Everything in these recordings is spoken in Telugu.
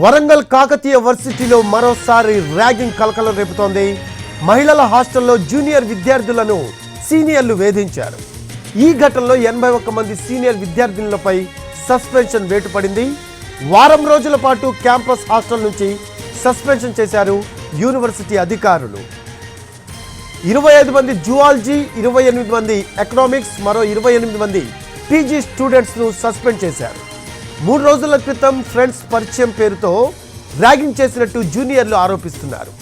వరంగల్ కాకతీయ వర్సిటీలో మరోసారి ర్యాగింగ్ కలకలం రేపుతోంది. మహిళల హాస్టల్లో జూనియర్ విద్యార్థులను సీనియర్లు వేధించారు. ఈ ఘటనలో ఎనభై ఒక్క మంది సీనియర్ విద్యార్థినులపై సస్పెన్షన్ వేటు పడింది వారం రోజుల పాటు క్యాంపస్ హాస్టల్ నుంచి సస్పెన్షన్ చేశారు యూనివర్సిటీ అధికారులు. ఇరవై ఐదు మంది జువాలజీ ఇరవై ఎనిమిది మంది ఎకనామిక్స్ మరో ఇరవై ఎనిమిది మంది పీజీ స్టూడెంట్స్ను సస్పెండ్ చేశారు. మూడు రోజుల క్రితం ఫ్రెండ్స్ పరిచయం పేరుతో ర్యాగింగ్ చేసినట్టు జూనియర్లు ఆరోపిస్తున్నారు.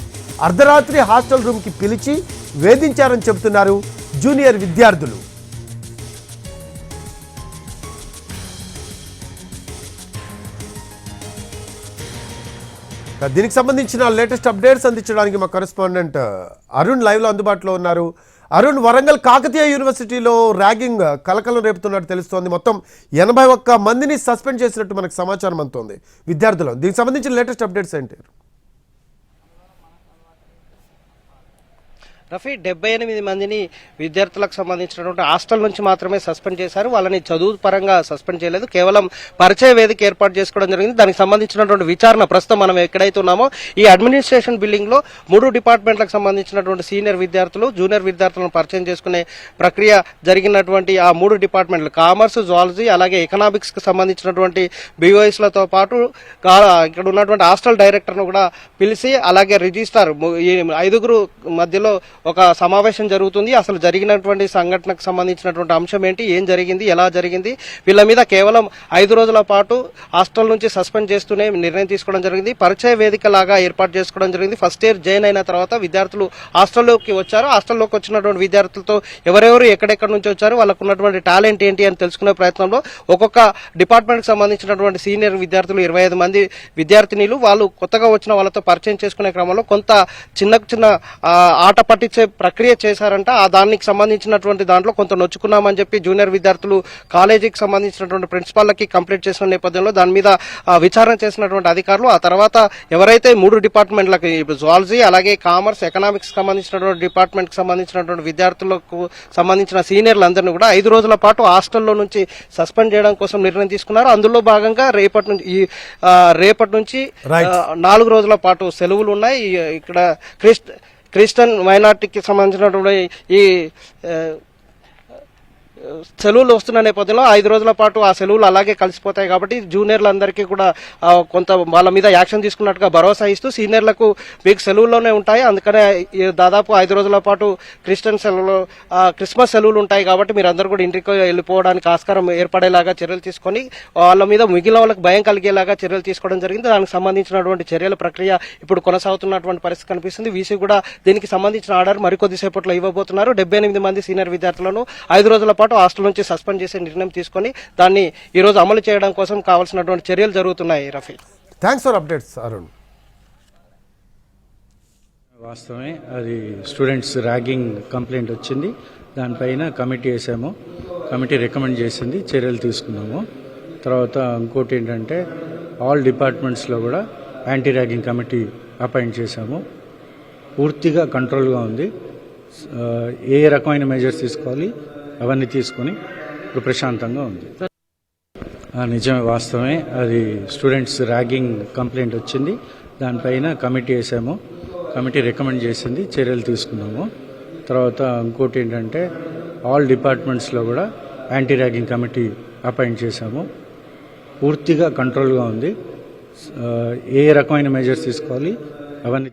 అర్ధరాత్రి హాస్టల్ రూమ్కి పిలిచి వేధించారని చెబుతున్నారు జూనియర్ విద్యార్థులు. దీనికి సంబంధించిన లేటెస్ట్ అప్డేట్స్ అందించడానికి మా కరెస్పాండెంట్ అరుణ్ లైవ్లో అందుబాటులో ఉన్నారు. అరుణ్ వరంగల్ కాకతీయ యూనివర్సిటీలో ర్యాగింగ్ కలకలం రేపుతున్నట్టు తెలుస్తోంది. మొత్తం ఎనభై ఒక్క మందిని సస్పెండ్ చేసినట్టు మనకు సమాచారం అందుతోంది. విద్యార్థులను దీనికి సంబంధించిన లేటెస్ట్ అప్డేట్స్ ఏంటి? రఫీ డెబ్బై ఎనిమిది మందిని విద్యార్థులకు సంబంధించినటువంటి హాస్టల్ నుంచి మాత్రమే సస్పెండ్ చేశారు. వాళ్ళని చదువు పరంగా సస్పెండ్ చేయలేదు. కేవలం పరిచయ వేదిక ఏర్పాటు చేసుకోవడం జరిగింది. దానికి సంబంధించినటువంటి విచారణ ప్రస్తుతం మనం ఎక్కడైతే ఉన్నామో ఈ అడ్మినిస్ట్రేషన్ బిల్డింగ్లో మూడు డిపార్ట్మెంట్లకు సంబంధించినటువంటి సీనియర్ విద్యార్థులు జూనియర్ విద్యార్థులను పరిచయం చేసుకునే ప్రక్రియ జరిగినటువంటి ఆ మూడు డిపార్ట్మెంట్లు కామర్స్ జువాలజీ అలాగే ఎకనామిక్స్కి సంబంధించినటువంటి బీఓఎస్లతో పాటు ఇక్కడ ఉన్నటువంటి హాస్టల్ డైరెక్టర్ను కూడా పిలిచి అలాగే రిజిస్టార్ ఈ ఐదుగురు మధ్యలో ఒక సమావేశం జరుగుతుంది. అసలు జరిగినటువంటి సంఘటనకు సంబంధించినటువంటి అంశం ఏంటి? ఏం జరిగింది? ఎలా జరిగింది? వీళ్ళ మీద కేవలం ఐదు రోజుల పాటు హాస్టల్ నుంచి సస్పెండ్ చేస్తూనే నిర్ణయం తీసుకోవడం జరిగింది. పరిచయ వేదిక లాగా ఏర్పాటు చేసుకోవడం జరిగింది. ఫస్ట్ ఇయర్ జాయిన్ అయిన తర్వాత విద్యార్థులు హాస్టల్లోకి వచ్చారు. హాస్టల్లోకి వచ్చినటువంటి విద్యార్థులతో ఎవరెవరు ఎక్కడెక్కడి నుంచి వచ్చారు? వాళ్ళకు ఉన్నటువంటి టాలెంట్ ఏంటి అని తెలుసుకునే ప్రయత్నంలో ఒక్కొక్క డిపార్ట్మెంట్కి సంబంధించినటువంటి సీనియర్ విద్యార్థులు ఇరవై ఐదు మంది విద్యార్థినిలు వాళ్ళు కొత్తగా వచ్చిన వాళ్ళతో పరిచయం చేసుకునే క్రమంలో కొంత చిన్న చిన్న ఆట పట్టి పట్టించే ప్రక్రియ చేశారంట. ఆ దానికి సంబంధించినటువంటి దాంట్లో కొంత నొచ్చుకున్నామని చెప్పి జూనియర్ విద్యార్థులు కాలేజీకి సంబంధించినటువంటి ప్రిన్సిపాల్లకి కంప్లీట్ చేసిన నేపథ్యంలో దాని మీద విచారణ చేసినటువంటి అధికారులు ఆ తర్వాత ఎవరైతే మూడు డిపార్ట్మెంట్లకి జువాలజీ అలాగే కామర్స్ ఎకనామిక్స్ సంబంధించినటువంటి డిపార్ట్మెంట్కి సంబంధించినటువంటి విద్యార్థులకు సంబంధించిన సీనియర్లందరినీ కూడా ఐదు రోజుల పాటు హాస్టల్లో నుంచి సస్పెండ్ చేయడం కోసం నిర్ణయం తీసుకున్నారు. అందులో భాగంగా రేపటి నుంచి ఈ రేపటి నుంచి నాలుగు రోజుల పాటు సెలవులు ఉన్నాయి. ఇక్కడ క్రిస్ట్ క్రిస్టియన్ మైనార్టీకి సంబంధించినటువంటి ఈ సెలవులు వస్తున్న నేపథ్యంలో ఐదు రోజుల పాటు ఆ సెలవులు అలాగే కలిసిపోతాయి కాబట్టి జూనియర్లందరికీ కూడా కొంత వాళ్ళ మీద యాక్షన్ తీసుకున్నట్టుగా భరోసా ఇస్తూ సీనియర్లకు మీకు సెలవుల్లోనే ఉంటాయి. అందుకనే దాదాపు ఐదు రోజుల పాటు క్రిస్టియన్ సెలవులు క్రిస్మస్ సెలవులు ఉంటాయి కాబట్టి మీరు కూడా ఇంటికి వెళ్ళిపోవడానికి ఆస్కారం ఏర్పడేలాగా చర్యలు తీసుకొని వాళ్ళ మీద మిగిలిన వాళ్ళకి భయం కలిగేలాగా చర్యలు తీసుకోవడం జరిగింది. దానికి సంబంధించినటువంటి చర్యల ప్రక్రియ ఇప్పుడు కొనసాగుతున్నటువంటి పరిస్థితి కనిపిస్తుంది. వీసీ కూడా దీనికి సంబంధించిన ఆర్డర్ మరికొద్దిసేపట్లో ఇవ్వబోతున్నారు. డెబ్బై ఎనిమిది మంది సీనియర్ విద్యార్థులను ఐదు రోజుల పాటు హాస్టల్ నుంచి సస్పెండ్ చేసే నిర్ణయం తీసుకొని దాన్ని ఈ రోజు అమలు చేయడం కోసం కావాల్సినటువంటి చర్యలు జరుగుతున్నాయి Rafi thanks for updates Arun వాస్తవమే అది స్టూడెంట్స్ ర్యాగింగ్ కంప్లైంట్ వచ్చింది. దానిపైన కమిటీ వేసాము. కమిటీ రికమెండ్ చేసింది చర్యలు తీసుకున్నాము. తర్వాత ఇంకోటి ఏంటంటే ఆల్ డిపార్ట్మెంట్స్లో కూడా యాంటీ ర్యాగింగ్ కమిటీ అపాయింట్ చేశాము. పూర్తిగా కంట్రోల్గా ఉంది. ఏ రకమైన మెజర్స్ తీసుకోవాలి? అవన్నీ తీసుకొని ఇప్పుడు ప్రశాంతంగా ఉంది. ఆ, నిజమే వాస్తవమే. అది స్టూడెంట్స్ ర్యాగింగ్ కంప్లైంట్ వచ్చింది. దానిపైన కమిటీ వేసాము. కమిటీ రికమెండ్ చేసింది చర్యలు తీసుకున్నాము. తర్వాత ఇంకోటి ఏంటంటే ఆల్ డిపార్ట్మెంట్స్లో కూడా యాంటీ ర్యాగింగ్ కమిటీ అపాయింట్ చేశాము. పూర్తిగా కంట్రోల్గా ఉంది. ఏ రకమైన మెజర్స్ తీసుకోవాలి అవన్నీ